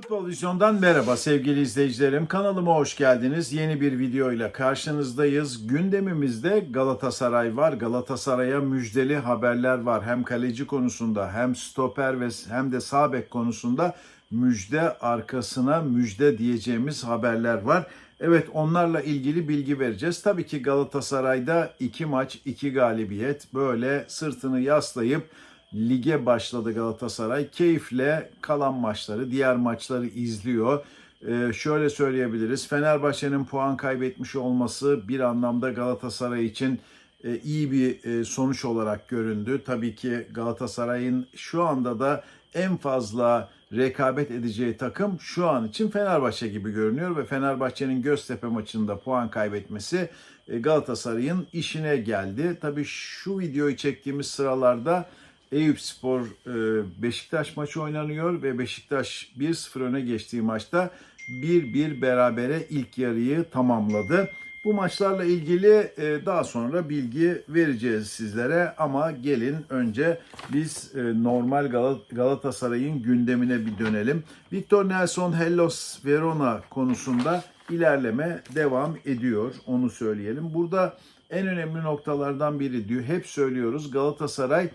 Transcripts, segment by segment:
futbol vizyon Futbol Vizyon'dan merhaba sevgili izleyicilerim. Kanalıma hoş geldiniz. Yeni bir video ile karşınızdayız. Gündemimizde Galatasaray var. Galatasaray'a müjdeli haberler var. Hem kaleci konusunda hem stoper ve hem de sağ bek konusunda müjde arkasına müjde diyeceğimiz haberler var. Evet onlarla ilgili bilgi vereceğiz. Tabii ki Galatasaray'da iki maç, iki galibiyet böyle sırtını yaslayıp lige başladı Galatasaray. Keyifle kalan maçları, diğer maçları izliyor. Ee, şöyle söyleyebiliriz. Fenerbahçe'nin puan kaybetmiş olması bir anlamda Galatasaray için e, iyi bir e, sonuç olarak göründü. Tabii ki Galatasaray'ın şu anda da en fazla rekabet edeceği takım şu an için Fenerbahçe gibi görünüyor ve Fenerbahçe'nin Göztepe maçında puan kaybetmesi e, Galatasaray'ın işine geldi. Tabii şu videoyu çektiğimiz sıralarda Eyüp Spor e, Beşiktaş maçı oynanıyor ve Beşiktaş 1-0 öne geçtiği maçta 1-1 berabere ilk yarıyı tamamladı. Bu maçlarla ilgili e, daha sonra bilgi vereceğiz sizlere ama gelin önce biz e, normal Gal- Galatasaray'ın gündemine bir dönelim. Victor Nelson Hellos Verona konusunda ilerleme devam ediyor onu söyleyelim. Burada en önemli noktalardan biri diyor hep söylüyoruz Galatasaray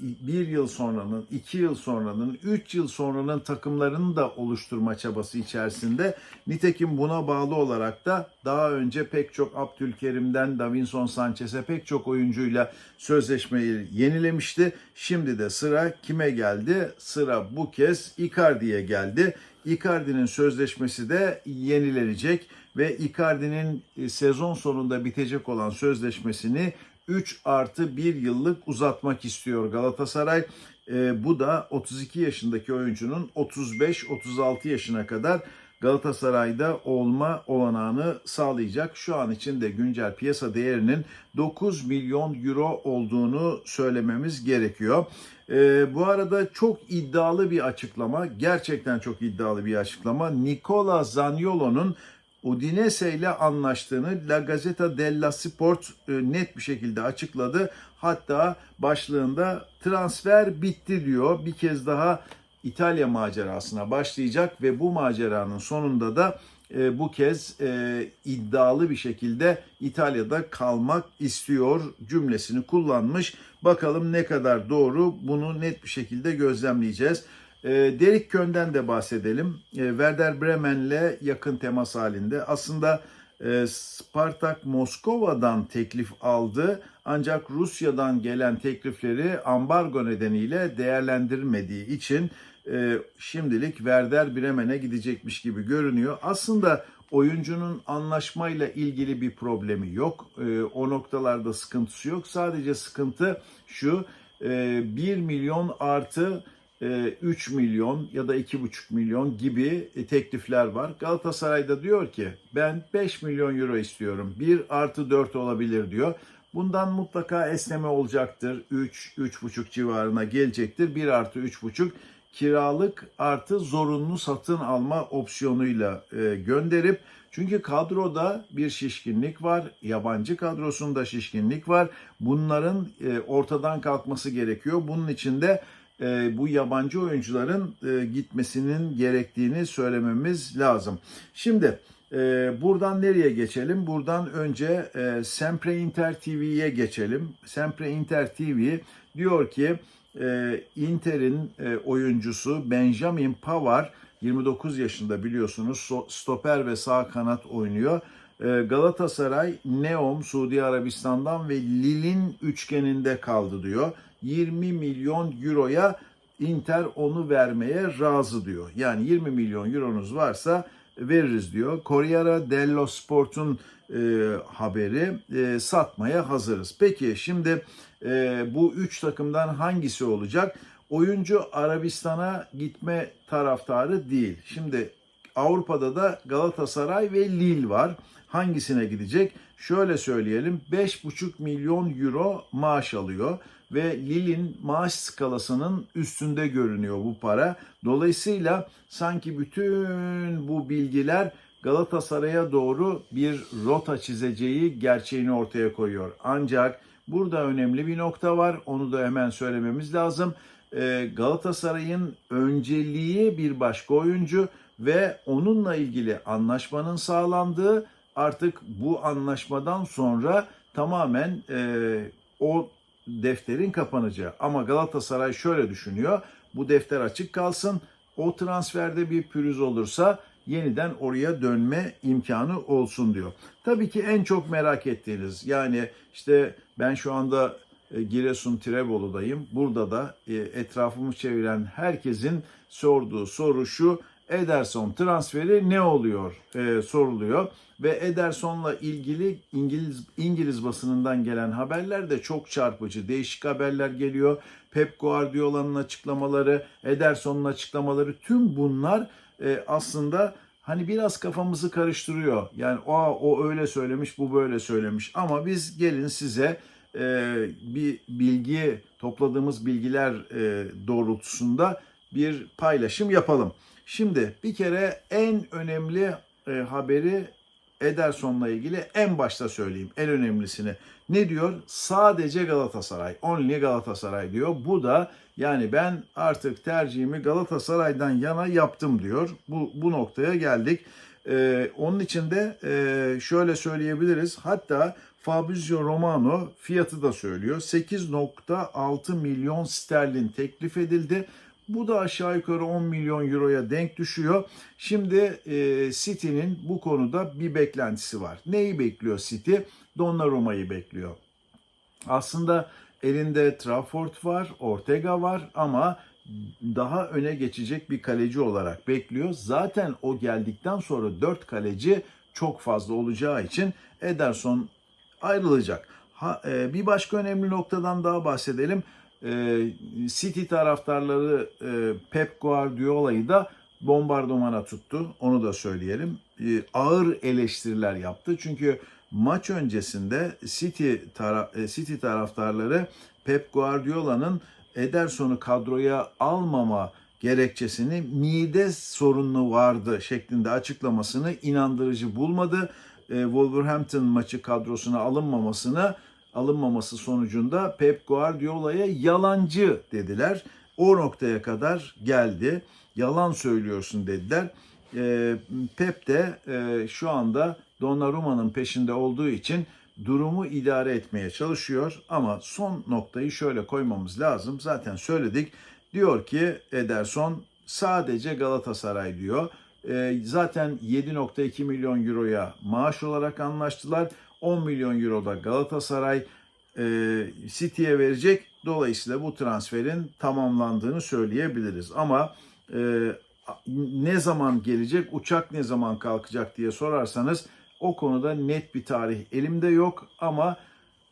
bir yıl sonranın, iki yıl sonranın, üç yıl sonranın takımlarını da oluşturma çabası içerisinde. Nitekim buna bağlı olarak da daha önce pek çok Abdülkerim'den Davinson Sanchez'e pek çok oyuncuyla sözleşmeyi yenilemişti. Şimdi de sıra kime geldi? Sıra bu kez Icardi'ye geldi. Icardi'nin sözleşmesi de yenilenecek ve Icardi'nin e, sezon sonunda bitecek olan sözleşmesini 3 artı 1 yıllık uzatmak istiyor Galatasaray. Ee, bu da 32 yaşındaki oyuncunun 35-36 yaşına kadar Galatasaray'da olma olanağını sağlayacak. Şu an için de güncel piyasa değerinin 9 milyon euro olduğunu söylememiz gerekiyor. Ee, bu arada çok iddialı bir açıklama, gerçekten çok iddialı bir açıklama. Nicola Zaniolo'nun Udinese ile anlaştığını La Gazzetta della Sport e, net bir şekilde açıkladı. Hatta başlığında transfer bitti diyor. Bir kez daha İtalya macerasına başlayacak ve bu maceranın sonunda da e, bu kez e, iddialı bir şekilde İtalya'da kalmak istiyor cümlesini kullanmış. Bakalım ne kadar doğru bunu net bir şekilde gözlemleyeceğiz. E, Derek Kön'den de bahsedelim. E, Werder Bremen'le yakın temas halinde. Aslında e, Spartak Moskova'dan teklif aldı. Ancak Rusya'dan gelen teklifleri ambargo nedeniyle değerlendirmediği için e, şimdilik Werder Bremen'e gidecekmiş gibi görünüyor. Aslında oyuncunun anlaşmayla ilgili bir problemi yok. E, o noktalarda sıkıntısı yok. Sadece sıkıntı şu e, 1 milyon artı 3 milyon ya da 2,5 milyon gibi e, teklifler var. Galatasaray da diyor ki ben 5 milyon euro istiyorum. 1 artı 4 olabilir diyor. Bundan mutlaka esneme olacaktır. 3, 3,5 civarına gelecektir. 1 artı 3,5 kiralık artı zorunlu satın alma opsiyonuyla e, gönderip çünkü kadroda bir şişkinlik var, yabancı kadrosunda şişkinlik var. Bunların e, ortadan kalkması gerekiyor. Bunun için de e, bu yabancı oyuncuların e, gitmesinin gerektiğini söylememiz lazım. Şimdi e, buradan nereye geçelim? Buradan önce e, Sempre Inter TV'ye geçelim. Sempre Inter TV diyor ki e, Inter'in e, oyuncusu Benjamin Pavard 29 yaşında biliyorsunuz stoper ve sağ kanat oynuyor. E, Galatasaray, Neom Suudi Arabistan'dan ve Lille'in üçgeninde kaldı diyor. 20 milyon euroya Inter onu vermeye razı diyor. Yani 20 milyon euronuz varsa veririz diyor. Corriere dello Sport'un e, haberi e, satmaya hazırız. Peki şimdi e, bu üç takımdan hangisi olacak? Oyuncu Arabistan'a gitme taraftarı değil. Şimdi Avrupa'da da Galatasaray ve Lille var. Hangisine gidecek? Şöyle söyleyelim 5,5 milyon euro maaş alıyor. ve Lille'in maaş skalasının üstünde görünüyor bu para. Dolayısıyla sanki bütün bu bilgiler Galatasaray'a doğru bir rota çizeceği gerçeğini ortaya koyuyor. Ancak burada önemli bir nokta var. Onu da hemen söylememiz lazım. Ee, Galatasaray'ın önceliği bir başka oyuncu ve onunla ilgili anlaşmanın sağlandığı artık bu anlaşmadan sonra tamamen e, o defterin kapanacağı. Ama Galatasaray şöyle düşünüyor. Bu defter açık kalsın. O transferde bir pürüz olursa yeniden oraya dönme imkanı olsun diyor. Tabii ki en çok merak ettiğiniz yani işte ben şu anda Giresun Tirebolu'dayım. Burada da e, etrafımı çeviren herkesin sorduğu soru şu. Ederson transferi ne oluyor e, soruluyor ve Ederson'la ilgili İngiliz İngiliz basınından gelen haberler de çok çarpıcı. Değişik haberler geliyor. Pep Guardiola'nın açıklamaları, Ederson'un açıklamaları tüm bunlar e, aslında hani biraz kafamızı karıştırıyor. Yani o o öyle söylemiş, bu böyle söylemiş. Ama biz gelin size e, bir bilgi topladığımız bilgiler e, doğrultusunda bir paylaşım yapalım. Şimdi bir kere en önemli e, haberi Ederson'la ilgili en başta söyleyeyim. En önemlisini. Ne diyor? Sadece Galatasaray. Only Galatasaray diyor. Bu da yani ben artık tercihimi Galatasaray'dan yana yaptım diyor. Bu, bu noktaya geldik. Ee, onun için de e, şöyle söyleyebiliriz. Hatta Fabrizio Romano fiyatı da söylüyor. 8.6 milyon sterlin teklif edildi. Bu da aşağı yukarı 10 milyon euroya denk düşüyor. Şimdi e, City'nin bu konuda bir beklentisi var. Neyi bekliyor City? Donnarumma'yı bekliyor. Aslında elinde Trafford var, Ortega var ama daha öne geçecek bir kaleci olarak bekliyor. Zaten o geldikten sonra 4 kaleci çok fazla olacağı için Ederson ayrılacak. Ha, e, bir başka önemli noktadan daha bahsedelim. E, City taraftarları e, Pep Guardiola'yı da bombardımana tuttu. Onu da söyleyelim. E, ağır eleştiriler yaptı. Çünkü maç öncesinde City tara e, City taraftarları Pep Guardiola'nın Ederson'u kadroya almama gerekçesini mide sorunu vardı şeklinde açıklamasını inandırıcı bulmadı. E, Wolverhampton maçı kadrosuna alınmamasını alınmaması sonucunda Pep Guardiola'ya yalancı dediler. O noktaya kadar geldi. Yalan söylüyorsun dediler. E, Pep de e, şu anda Donnarumma'nın peşinde olduğu için durumu idare etmeye çalışıyor. Ama son noktayı şöyle koymamız lazım. Zaten söyledik. Diyor ki Ederson sadece Galatasaray diyor. E, zaten 7.2 milyon euroya maaş olarak anlaştılar. 10 milyon euro da Galatasaray e, City'ye verecek. Dolayısıyla bu transferin tamamlandığını söyleyebiliriz. Ama e, ne zaman gelecek, uçak ne zaman kalkacak diye sorarsanız o konuda net bir tarih elimde yok ama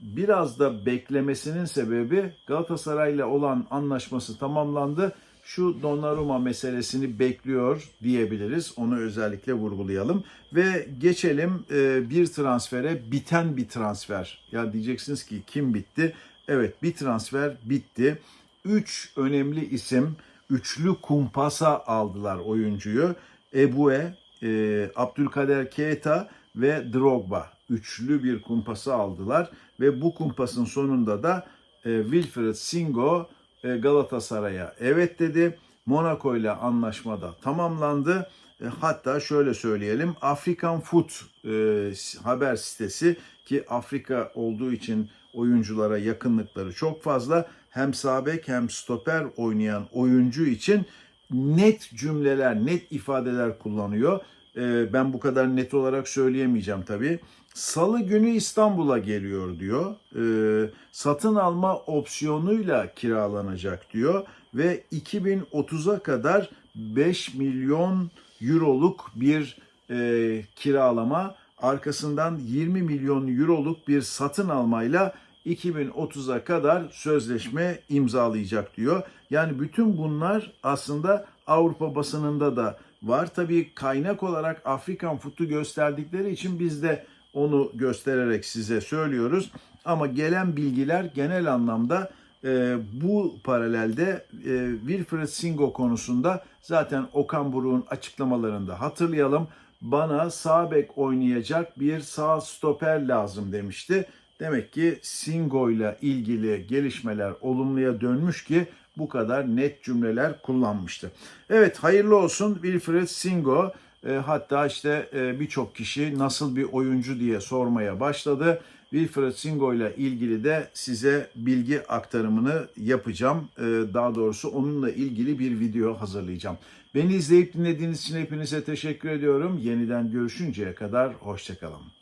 biraz da beklemesinin sebebi Galatasaray ile olan anlaşması tamamlandı. Şu Donnarumma meselesini bekliyor diyebiliriz. Onu özellikle vurgulayalım. Ve geçelim e, bir transfere, biten bir transfer. Ya diyeceksiniz ki kim bitti? Evet bir transfer bitti. Üç önemli isim üçlü kumpasa aldılar oyuncuyu. Ebue, e, Abdülkader Keita ve Drogba üçlü bir kumpası aldılar ve bu kumpasın sonunda da e, Wilfred Singo e, Galatasaray'a evet dedi. Monaco ile anlaşma da tamamlandı. E, hatta şöyle söyleyelim African Foot e, haber sitesi ki Afrika olduğu için oyunculara yakınlıkları çok fazla. Hem sağ bek hem stoper oynayan oyuncu için net cümleler, net ifadeler kullanıyor. Ee, ben bu kadar net olarak söyleyemeyeceğim tabii. Salı günü İstanbul'a geliyor diyor. Ee, satın alma opsiyonuyla kiralanacak diyor. Ve 2030'a kadar 5 milyon euroluk bir e, kiralama arkasından 20 milyon euroluk bir satın almayla 2030'a kadar sözleşme imzalayacak diyor. Yani bütün bunlar aslında Avrupa basınında da var. Tabii kaynak olarak Afrikan futu gösterdikleri için biz de onu göstererek size söylüyoruz. Ama gelen bilgiler genel anlamda e, bu paralelde e, Wilfred Singo konusunda zaten Okan Buruk'un açıklamalarında hatırlayalım. Bana sağ bek oynayacak bir sağ stoper lazım demişti. Demek ki Singo ile ilgili gelişmeler olumluya dönmüş ki bu kadar net cümleler kullanmıştı. Evet hayırlı olsun Wilfred Singo. E, hatta işte e, birçok kişi nasıl bir oyuncu diye sormaya başladı. Wilfred Singo ile ilgili de size bilgi aktarımını yapacağım. E, daha doğrusu onunla ilgili bir video hazırlayacağım. Beni izleyip dinlediğiniz için hepinize teşekkür ediyorum. Yeniden görüşünceye kadar hoşçakalın.